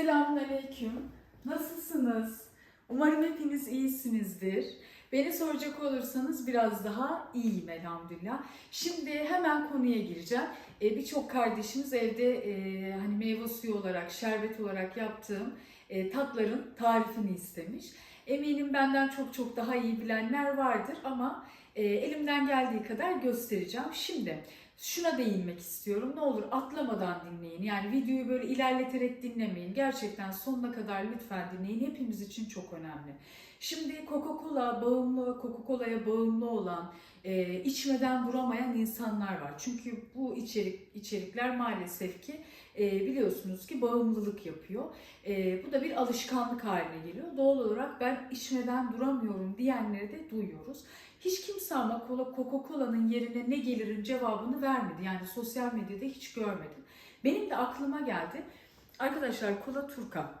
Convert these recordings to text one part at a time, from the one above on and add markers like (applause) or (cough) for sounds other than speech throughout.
Selamünaleyküm. Nasılsınız? Umarım hepiniz iyisinizdir. Beni soracak olursanız biraz daha iyiyim elhamdülillah. Şimdi hemen konuya gireceğim. Ee, Birçok kardeşimiz evde e, hani meyve suyu olarak, şerbet olarak yaptığım e, tatların tarifini istemiş. Eminim benden çok çok daha iyi bilenler vardır ama e, elimden geldiği kadar göstereceğim. Şimdi şuna değinmek istiyorum. Ne olur atlamadan dinleyin. Yani videoyu böyle ilerleterek dinlemeyin. Gerçekten sonuna kadar lütfen dinleyin. Hepimiz için çok önemli. Şimdi Coca-Cola bağımlı, Coca-Cola'ya bağımlı olan, e, içmeden duramayan insanlar var. Çünkü bu içerik içerikler maalesef ki e, biliyorsunuz ki bağımlılık yapıyor. E, bu da bir alışkanlık haline geliyor. Doğal olarak ben içmeden duramıyorum diyenleri de duyuyoruz. Hiç kimse ama Cola- Coca-Cola'nın yerine ne gelirin cevabını vermedi. Yani sosyal medyada hiç görmedim. Benim de aklıma geldi. Arkadaşlar Cola Turka.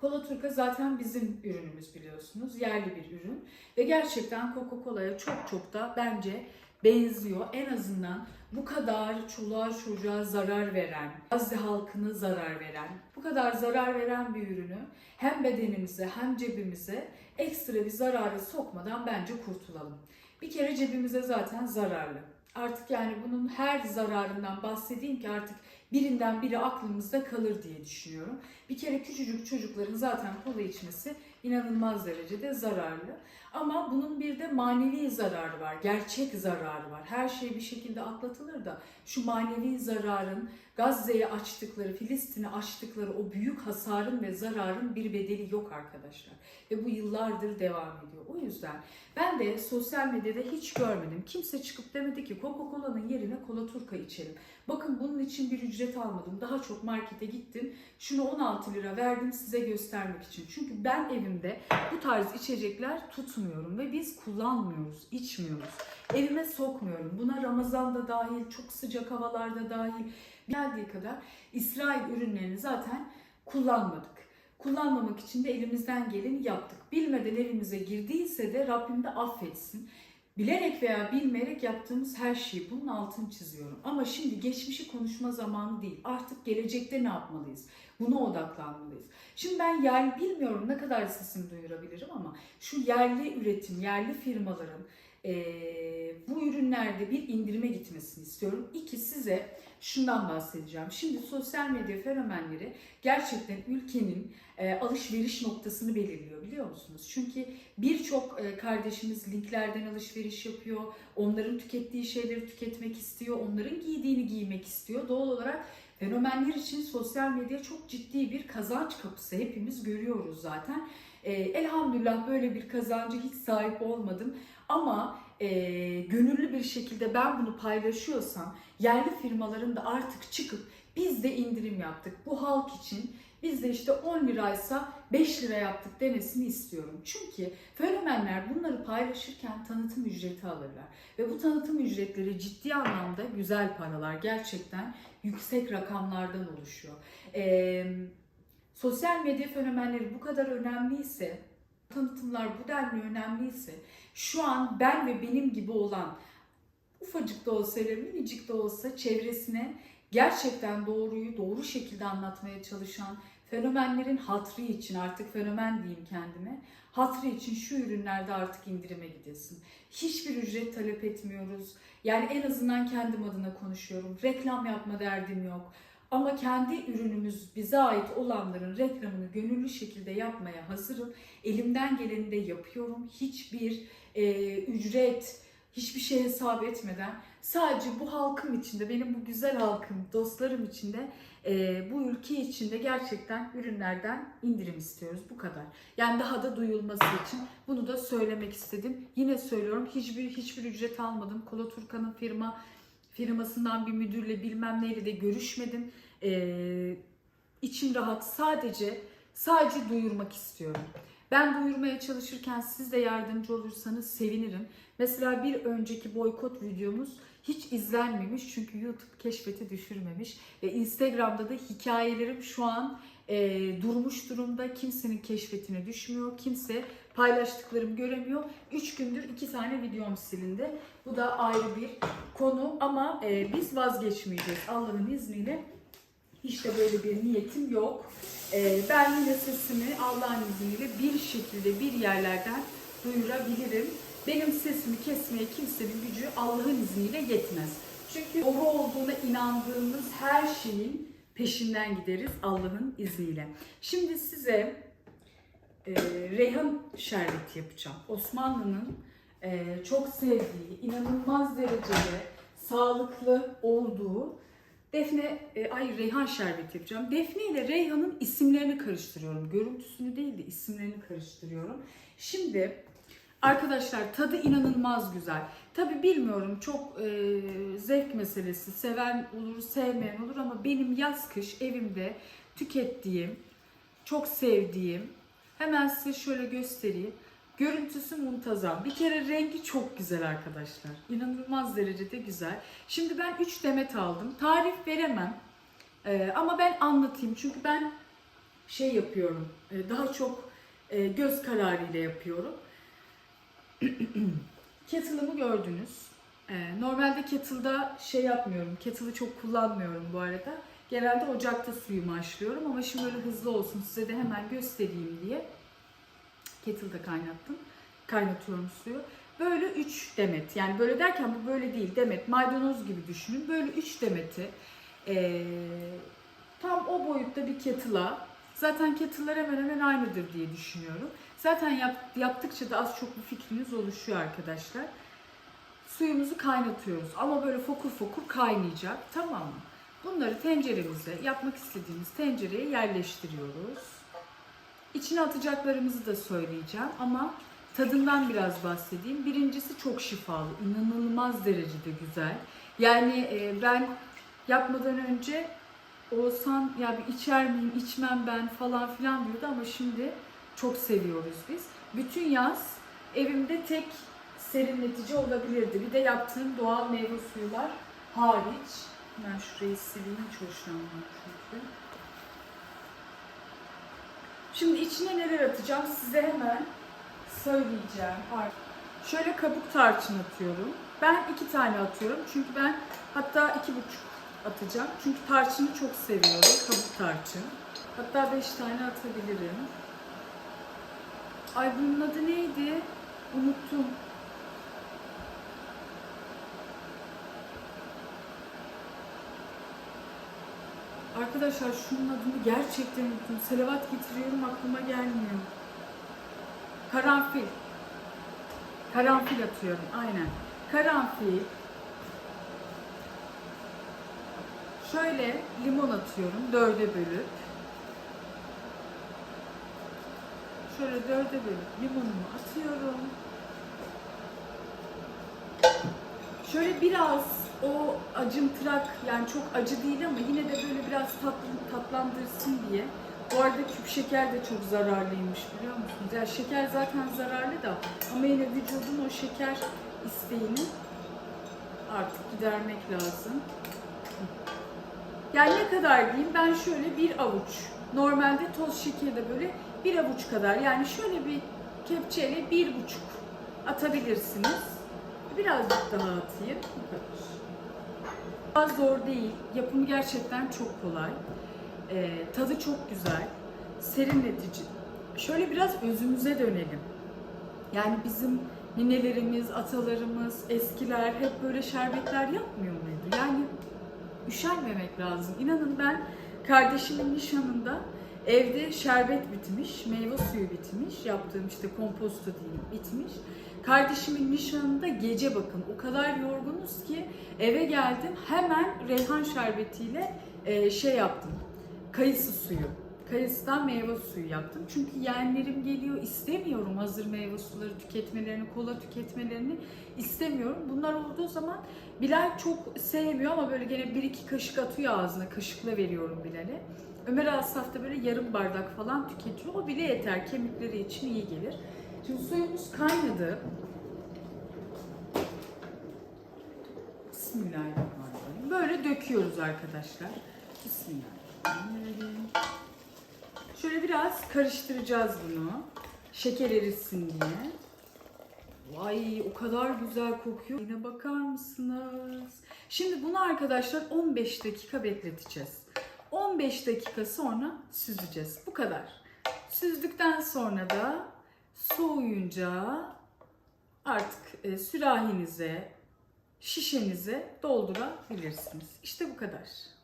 Cola Turka zaten bizim ürünümüz biliyorsunuz. Yerli bir ürün. Ve gerçekten Coca-Cola'ya çok çok da bence benziyor. En azından bu kadar çoluğa çocuğa zarar veren, Gazze halkına zarar veren, bu kadar zarar veren bir ürünü hem bedenimize hem cebimize ekstra bir zararı sokmadan bence kurtulalım. Bir kere cebimize zaten zararlı. Artık yani bunun her zararından bahsedeyim ki artık birinden biri aklımızda kalır diye düşünüyorum. Bir kere küçücük çocukların zaten kola içmesi inanılmaz derecede zararlı. Ama bunun bir de manevi zararı var, gerçek zararı var. Her şey bir şekilde atlatılır da şu manevi zararın Gazze'ye açtıkları, Filistin'e açtıkları o büyük hasarın ve zararın bir bedeli yok arkadaşlar. Ve bu yıllardır devam ediyor. O yüzden ben de sosyal medyada hiç görmedim. Kimse çıkıp demedi ki Coca-Cola'nın yerine Cola Turka içelim. Bakın bunun için bir ücret almadım. Daha çok markete gittim. Şunu 16 lira verdim size göstermek için. Çünkü ben evimde bu tarz içecekler tutmuyorum ve biz kullanmıyoruz, içmiyoruz. Evime sokmuyorum. Buna Ramazan'da dahil, çok sıcak havalarda dahil geldiği kadar İsrail ürünlerini zaten kullanmadık. Kullanmamak için de elimizden geleni yaptık. Bilmeden evimize girdiyse de Rabbim de affetsin. Bilerek veya bilmeyerek yaptığımız her şeyi bunun altını çiziyorum. Ama şimdi geçmişi konuşma zamanı değil. Artık gelecekte ne yapmalıyız? Buna odaklanmalıyız. Şimdi ben yerli bilmiyorum ne kadar sesimi duyurabilirim ama şu yerli üretim, yerli firmaların eee, bu ürünlerde bir indirime gitmesini istiyorum. İki size şundan bahsedeceğim. Şimdi sosyal medya fenomenleri gerçekten ülkenin e, alışveriş noktasını belirliyor biliyor musunuz? Çünkü birçok e, kardeşimiz linklerden alışveriş yapıyor. Onların tükettiği şeyleri tüketmek istiyor. Onların giydiğini giymek istiyor. Doğal olarak fenomenler için sosyal medya çok ciddi bir kazanç kapısı. Hepimiz görüyoruz zaten. E, elhamdülillah böyle bir kazancı hiç sahip olmadım. Ama e, gönüllü bir şekilde ben bunu paylaşıyorsam yerli firmaların da artık çıkıp biz de indirim yaptık bu halk için biz de işte 10 liraysa 5 lira yaptık demesini istiyorum. Çünkü fenomenler bunları paylaşırken tanıtım ücreti alırlar. Ve bu tanıtım ücretleri ciddi anlamda güzel paralar. Gerçekten yüksek rakamlardan oluşuyor. Ee, sosyal medya fenomenleri bu kadar önemliyse, tanıtımlar bu denli önemliyse şu an ben ve benim gibi olan ufacık da olsa ve minicik de olsa çevresine gerçekten doğruyu doğru şekilde anlatmaya çalışan fenomenlerin hatrı için artık fenomen diyeyim kendime hatrı için şu ürünlerde artık indirime gidesin. Hiçbir ücret talep etmiyoruz. Yani en azından kendim adına konuşuyorum. Reklam yapma derdim yok. Ama kendi ürünümüz bize ait olanların reklamını gönüllü şekilde yapmaya hazırım. Elimden geleni de yapıyorum. Hiçbir e, ücret, hiçbir şey hesap etmeden sadece bu halkım içinde, benim bu güzel halkım, dostlarım içinde, e, bu ülke içinde gerçekten ürünlerden indirim istiyoruz. Bu kadar. Yani daha da duyulması için bunu da söylemek istedim. Yine söylüyorum hiçbir hiçbir ücret almadım. Kola Turkan'ın firma firmasından bir müdürle bilmem neyle de görüşmedim. E, içim rahat. Sadece sadece duyurmak istiyorum. Ben duyurmaya çalışırken siz de yardımcı olursanız sevinirim. Mesela bir önceki boykot videomuz hiç izlenmemiş çünkü YouTube keşfete düşürmemiş. Ve Instagram'da da hikayelerim şu an e, durmuş durumda. Kimsenin keşfetine düşmüyor. Kimse paylaştıklarımı göremiyor. 3 gündür 2 tane videom silindi. Bu da ayrı bir konu ama e, biz vazgeçmeyeceğiz Allah'ın izniyle. Hiç de böyle bir niyetim yok. Ee, ben yine sesimi Allah'ın izniyle bir şekilde bir yerlerden duyurabilirim. Benim sesimi kesmeye kimsenin gücü Allah'ın izniyle yetmez. Çünkü doğru olduğuna inandığımız her şeyin peşinden gideriz Allah'ın izniyle. Şimdi size e, reyhan şerbeti yapacağım. Osmanlı'nın e, çok sevdiği, inanılmaz derecede sağlıklı olduğu Defne, e, ay reyhan şerbeti yapacağım. Defne ile reyhanın isimlerini karıştırıyorum. Görüntüsünü değil de isimlerini karıştırıyorum. Şimdi arkadaşlar tadı inanılmaz güzel. Tabi bilmiyorum çok e, zevk meselesi. Seven olur, sevmeyen olur ama benim yaz kış evimde tükettiğim, çok sevdiğim, hemen size şöyle göstereyim. Görüntüsü muntazam. Bir kere rengi çok güzel arkadaşlar. İnanılmaz derecede güzel. Şimdi ben 3 demet aldım. Tarif veremem. Ee, ama ben anlatayım. Çünkü ben şey yapıyorum. e, daha çok e, göz kararıyla yapıyorum. (clears throat) Kettle'ımı gördünüz. Ee, normalde kettle'da şey yapmıyorum. Kettle'ı çok kullanmıyorum bu arada. Genelde ocakta suyumu haşlıyorum ama şimdi böyle hızlı olsun size de hemen göstereyim diye kettle'da kaynattım. Kaynatıyorum suyu. Böyle 3 demet. Yani böyle derken bu böyle değil. Demet maydanoz gibi düşünün. Böyle 3 demeti eee, tam o boyutta bir kettle'a zaten kettle'lar hemen hemen aynıdır diye düşünüyorum. Zaten yap, yaptıkça da az çok bir fikriniz oluşuyor arkadaşlar. Suyumuzu kaynatıyoruz ama böyle fokur fokur kaynayacak tamam mı? Bunları tenceremize, yapmak istediğimiz tencereye yerleştiriyoruz. İçine atacaklarımızı da söyleyeceğim ama tadından biraz bahsedeyim. Birincisi çok şifalı, inanılmaz derecede güzel. Yani e, ben yapmadan önce Oğuzhan ya bir içer miyim, içmem ben falan filan diyordu ama şimdi çok seviyoruz biz. Bütün yaz evimde tek serinletici olabilirdi. Bir de yaptığım doğal meyve suyular hariç. Ben şurayı sileyim hiç hoşlanmam çünkü. Şimdi içine neler atacağım size hemen söyleyeceğim. Şöyle kabuk tarçın atıyorum. Ben iki tane atıyorum çünkü ben hatta iki buçuk atacağım. Çünkü tarçını çok seviyorum. Kabuk tarçın. Hatta beş tane atabilirim. Ay bunun adı neydi? Unuttum. Arkadaşlar şunun adını gerçekten unuttum. Selavat getiriyorum aklıma gelmiyor. Karanfil. Karanfil atıyorum aynen. Karanfil. Şöyle limon atıyorum dörde bölüp. Şöyle dörde bölüp limonumu atıyorum. Şöyle biraz o acımtırak yani çok acı değil ama yine de böyle biraz tatlı, tatlandırsın diye. Bu arada küp şeker de çok zararlıymış biliyor musunuz? Yani şeker zaten zararlı da ama yine vücudun o şeker isteğini artık gidermek lazım. Yani ne kadar diyeyim ben şöyle bir avuç. Normalde toz şekeri de böyle bir avuç kadar. Yani şöyle bir kepçeyle bir buçuk atabilirsiniz. Birazcık daha atayım. Bu kadar. Biraz zor değil. Yapımı gerçekten çok kolay. Ee, tadı çok güzel. Serinletici. Şöyle biraz özümüze dönelim. Yani bizim ninelerimiz, atalarımız, eskiler hep böyle şerbetler yapmıyor muydu? Yani üşenmemek lazım. İnanın ben kardeşimin nişanında evde şerbet bitmiş, meyve suyu bitmiş, yaptığım işte komposto diyeyim bitmiş. Kardeşimin nişanında gece bakın o kadar yorgunuz ki eve geldim hemen reyhan şerbetiyle e, şey yaptım. Kayısı suyu. Kayısıdan meyve suyu yaptım. Çünkü yeğenlerim geliyor istemiyorum hazır meyve suları tüketmelerini, kola tüketmelerini istemiyorum. Bunlar olduğu zaman Bilal çok sevmiyor ama böyle gene bir iki kaşık atıyor ağzına. Kaşıkla veriyorum Bilal'e. Ömer Asaf da böyle yarım bardak falan tüketiyor. O bile yeter. Kemikleri için iyi gelir. Şimdi suyumuz kaynadı. Bismillahirrahmanirrahim. Böyle döküyoruz arkadaşlar. Bismillahirrahmanirrahim. Şöyle biraz karıştıracağız bunu. Şeker eritsin diye. Vay o kadar güzel kokuyor. Yine bakar mısınız? Şimdi bunu arkadaşlar 15 dakika bekleteceğiz. 15 dakika sonra süzeceğiz. Bu kadar. Süzdükten sonra da soğuyunca artık e, sürahinize, şişenize doldurabilirsiniz. İşte bu kadar.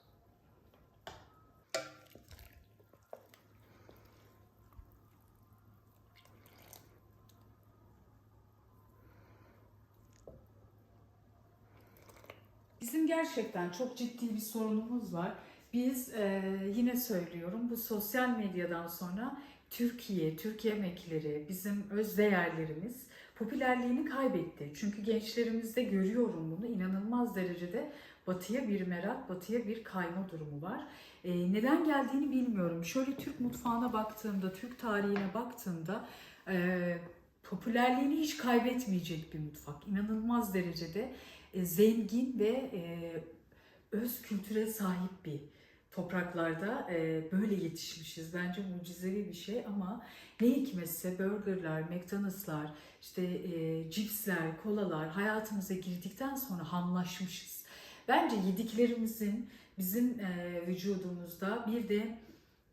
Bizim gerçekten çok ciddi bir sorunumuz var. Biz e, yine söylüyorum bu sosyal medyadan sonra Türkiye, Türkiye emekleri, bizim öz değerlerimiz popülerliğini kaybetti. Çünkü gençlerimizde görüyorum bunu inanılmaz derecede batıya bir merak, batıya bir kayma durumu var. E, neden geldiğini bilmiyorum. Şöyle Türk mutfağına baktığımda, Türk tarihine baktığımda e, popülerliğini hiç kaybetmeyecek bir mutfak. İnanılmaz derecede zengin ve e, öz kültüre sahip bir topraklarda e, böyle yetişmişiz. Bence mucizevi bir şey ama ne hikmetse burgerlar, McDonald'slar, işte e, cipsler, kolalar hayatımıza girdikten sonra hamlaşmışız. Bence yediklerimizin bizim e, vücudumuzda bir de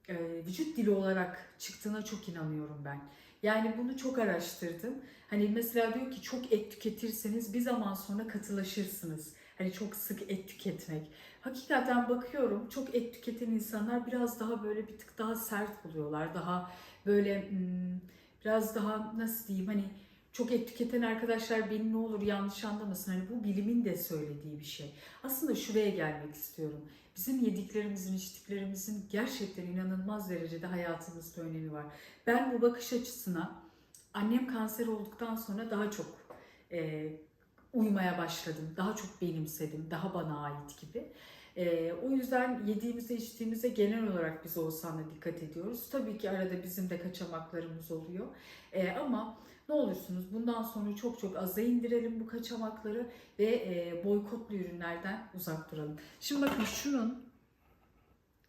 e, vücut dili olarak çıktığına çok inanıyorum ben. Yani bunu çok araştırdım. Hani mesela diyor ki çok et tüketirseniz bir zaman sonra katılaşırsınız. Hani çok sık et tüketmek. Hakikaten bakıyorum çok et tüketen insanlar biraz daha böyle bir tık daha sert oluyorlar. Daha böyle hmm, biraz daha nasıl diyeyim hani çok et tüketen arkadaşlar beni ne olur yanlış anlamasın. Hani bu bilimin de söylediği bir şey. Aslında şuraya gelmek istiyorum. Bizim yediklerimizin, içtiklerimizin gerçekten inanılmaz derecede hayatımızda önemi var. Ben bu bakış açısına annem kanser olduktan sonra daha çok e, uymaya başladım. Daha çok benimsedim. Daha bana ait gibi. E, o yüzden yediğimize içtiğimize genel olarak biz Oğuzhan'la dikkat ediyoruz. Tabii ki arada bizim de kaçamaklarımız oluyor. E, ama ne olursunuz bundan sonra çok çok aza indirelim bu kaçamakları ve e, boykotlu ürünlerden uzak duralım. Şimdi bakın şunun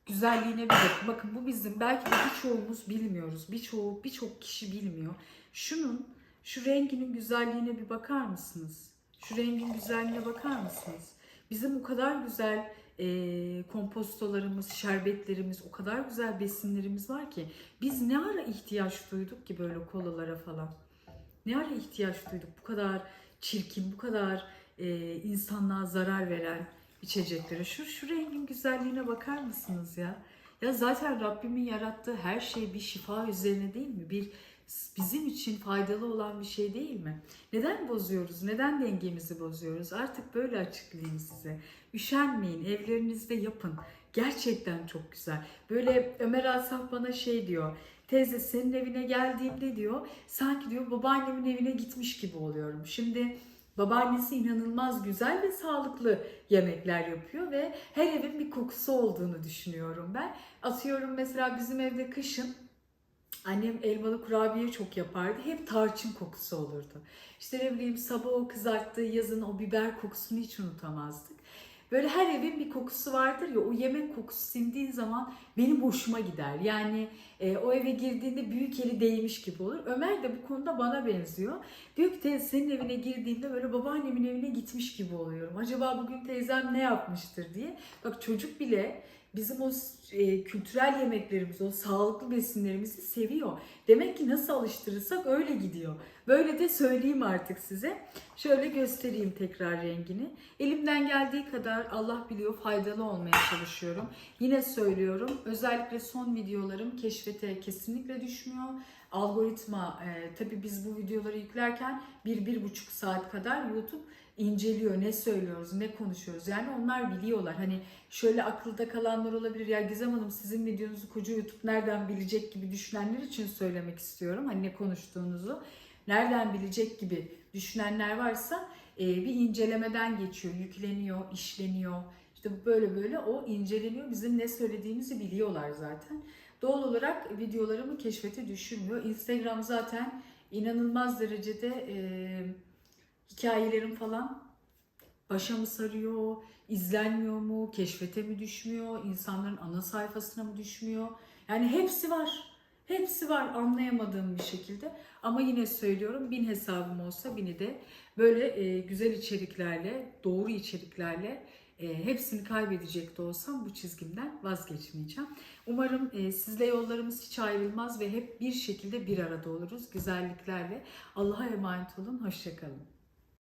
güzelliğine bir bakın. Bakın bu bizim belki de birçoğumuz bilmiyoruz. Birçoğu birçok kişi bilmiyor. Şunun şu renginin güzelliğine bir bakar mısınız? Şu rengin güzelliğine bakar mısınız? Bizim o kadar güzel e, kompostolarımız, şerbetlerimiz, o kadar güzel besinlerimiz var ki biz ne ara ihtiyaç duyduk ki böyle kolalara falan? Ne ara ihtiyaç duyduk bu kadar çirkin, bu kadar e, insanlığa zarar veren içeceklere? Şu, şu rengin güzelliğine bakar mısınız ya? Ya zaten Rabbimin yarattığı her şey bir şifa üzerine değil mi? Bir bizim için faydalı olan bir şey değil mi? Neden bozuyoruz? Neden dengemizi bozuyoruz? Artık böyle açıklayayım size. Üşenmeyin, evlerinizde yapın. Gerçekten çok güzel. Böyle Ömer Asaf bana şey diyor. Teyze senin evine geldiğimde diyor sanki diyor babaannemin evine gitmiş gibi oluyorum. Şimdi babaannesi inanılmaz güzel ve sağlıklı yemekler yapıyor ve her evin bir kokusu olduğunu düşünüyorum ben. Atıyorum mesela bizim evde kışın Annem elmalı kurabiye çok yapardı. Hep tarçın kokusu olurdu. İşte ne bileyim sabah o kızarttığı yazın o biber kokusunu hiç unutamazdık. Böyle her evin bir kokusu vardır ya o yemek kokusu sindiği zaman benim hoşuma gider. Yani e, o eve girdiğinde büyük eli değmiş gibi olur. Ömer de bu konuda bana benziyor. Diyor ki teyze senin evine girdiğimde böyle babaannemin evine gitmiş gibi oluyorum. Acaba bugün teyzem ne yapmıştır diye. Bak çocuk bile bizim o e, kültürel yemeklerimizi, o sağlıklı besinlerimizi seviyor. Demek ki nasıl alıştırırsak öyle gidiyor. Böyle de söyleyeyim artık size. Şöyle göstereyim tekrar rengini. Elimden geldiği kadar Allah biliyor faydalı olmaya çalışıyorum. Yine söylüyorum özellikle son videolarım keşfete kesinlikle düşmüyor. Algoritma e, tabii biz bu videoları yüklerken bir bir buçuk saat kadar YouTube inceliyor. Ne söylüyoruz ne konuşuyoruz? Yani onlar biliyorlar. Hani şöyle akılda kalanlar olabilir. Ya Gizem Hanım sizin videonuzu koca YouTube nereden bilecek gibi düşünenler için söylemek istiyorum. Hani ne konuştuğunuzu nereden bilecek gibi düşünenler varsa e, bir incelemeden geçiyor. Yükleniyor işleniyor. İşte böyle böyle o inceleniyor. Bizim ne söylediğimizi biliyorlar zaten doğal olarak videolarımı keşfete düşürmüyor Instagram zaten inanılmaz derecede e, hikayelerim falan başa mı sarıyor, izlenmiyor mu, keşfete mi düşmüyor, insanların ana sayfasına mı düşmüyor? Yani hepsi var. Hepsi var anlayamadığım bir şekilde. Ama yine söylüyorum bin hesabım olsa bini de böyle e, güzel içeriklerle, doğru içeriklerle E, hepsini kaybedecek de olsam bu çizgimden vazgeçmeyeceğim. Umarım e, sizle yollarımız hiç ayrılmaz ve hep bir şekilde bir arada oluruz güzelliklerle. Allah'a emanet olun, hoşçakalın.